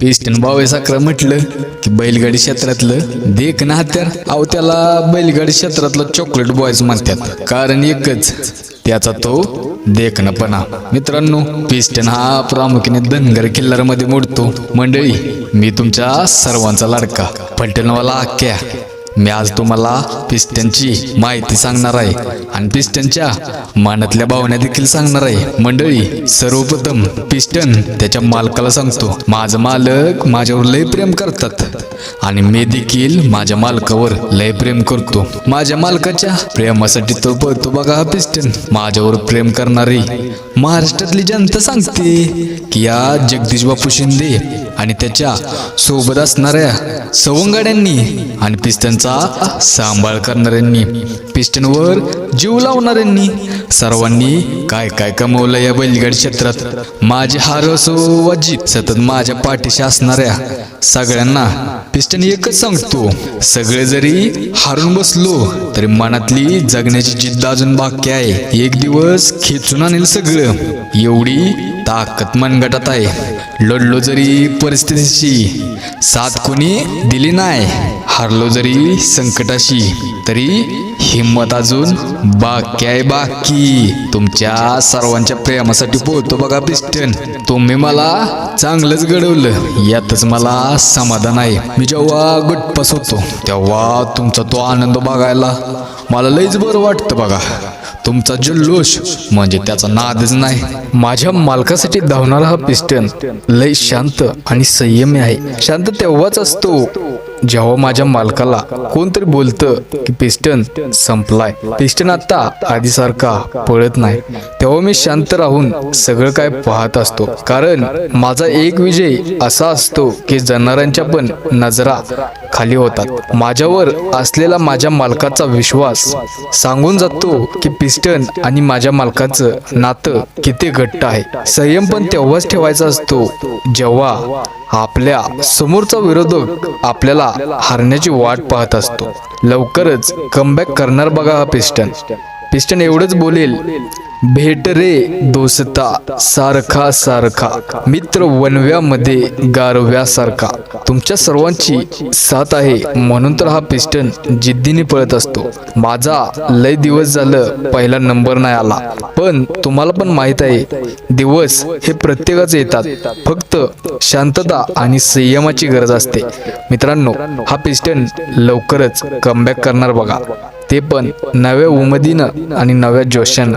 पेस्टन बावे म्हटलं की बैलगाडी क्षेत्रातलं देख ना हत्यार. अहो त्याला बैलगाडी क्षेत्रातलं चॉकलेट बॉयज म्हणतात. कारण एकच त्याचा तो देखणपणा. मित्रांनो पिस्टन हा प्रामुख्याने धनगर किल्लरमध्ये मोडतो. मंडळी मी तुमच्या सर्वांचा लाडका. फलटणवाला आख्या. मी आज तुम्हाला पिस्टनची माहिती सांगणार आहे आणि पिस्टनच्या मनातल्या भावना देखील सांगणार आहे. मंडळी सर्वप्रथम पिस्टन त्याच्या मालकाला सांगतो माझं मालक माझ्यावर लय प्रेम करतात आणि मी देखील माझ्या मालकावर लय प्रेम करतो. माझ्या मालकाच्या प्रेमासाठी तो पळतो बघा हा पिस्टन माझ्यावर प्रेम करणारी. महाराष्ट्रातली जनता सांगते की या जगदीश बापू शिंदे आणि त्याच्या सोबत असणाऱ्या सवंगाड्यांनी आणि पिस्टनचा सांभाळ करणाऱ्यांनी पिस्टनवर जीव लावणाऱ्यांनी सर्वांनी काय काय कमवलं या बैलगाड क्षेत्रात? माझे हार असो वाजीत सतत माझ्या पाठीशी असणाऱ्या सगळ्यांना पिस्टन एकच सांगतो सगळे जरी हारून बसलो तरी मनातली जगण्याची जिद्द अजून बाकी आहे. एक दिवस खेचून आणेल सगळं एवढी ताकद मनगटात आहे. लढलो जरी परिस्थितीशी साथ कोणी दिली नाही. हारलो जरी संकटाशी तरी हिम्मत अजून बाकी आहे बाकी. तुमच्या सर्वांच्या प्रेमासाठी बोलतो बघा पिस्टन तुम्ही मला चांगलंच घडवलं यातच मला समाधान आहे. मी जेव्हा गटपास होतो तेव्हा तुमचा तो आनंद बघायला मला लईच बरं वाटतं बघा. तुमचा जल्लोष म्हणजे त्याचा नादच नाही. माझ्या मालकासाठी धावणारा हा पिस्टन लय शांत आणि संयमी आहे. शांत तेव्हाच असतो. जेव्हा माझ्या मालकाला कोणतरी बोलतं की पिस्टन संपलाय. पिस्टन आता आधीसारखा पळत नाही. तेव्हा मी शांत राहून सगळं काय पाहत असतो. कारण माझा एक विजय असा असतो की जनावरांच्या पण नजरा खाली होतात. माझ्यावर असलेला माझ्या मालकाचा विश्वास सांगून जातो की पिस्टन आणि माझ्या मालकाचं नातं किती घट्ट आहे. संयम पण तेव्हाच ठेवायचा असतो जेव्हा आपल्या समोरचा विरोधक आपल्याला हारण्याची वाट पाहत असतो. लवकरच कमबॅक करणार बघा हा पिस्टन. पिस्टन एवढंच बोलेल भेट रे दोस्ता सारखा सारखा मित्र वनव्यामध्ये गारव्यासारखा तुमच्या सर्वांची साथ आहे म्हणून तर हा पिस्टन जिद्दीने पळत असतो. माझा लय दिवस झालं पहिला नंबर नाही आला पण तुम्हाला पण माहीत आहे दिवस हे प्रत्येकाचे येतात. फक्त शांतता आणि संयमाची गरज असते. मित्रांनो हा पिस्टन लवकरच कमबॅक करणार बघा. ते पण नव्या उमदीनं आणि नव्या जोशानं.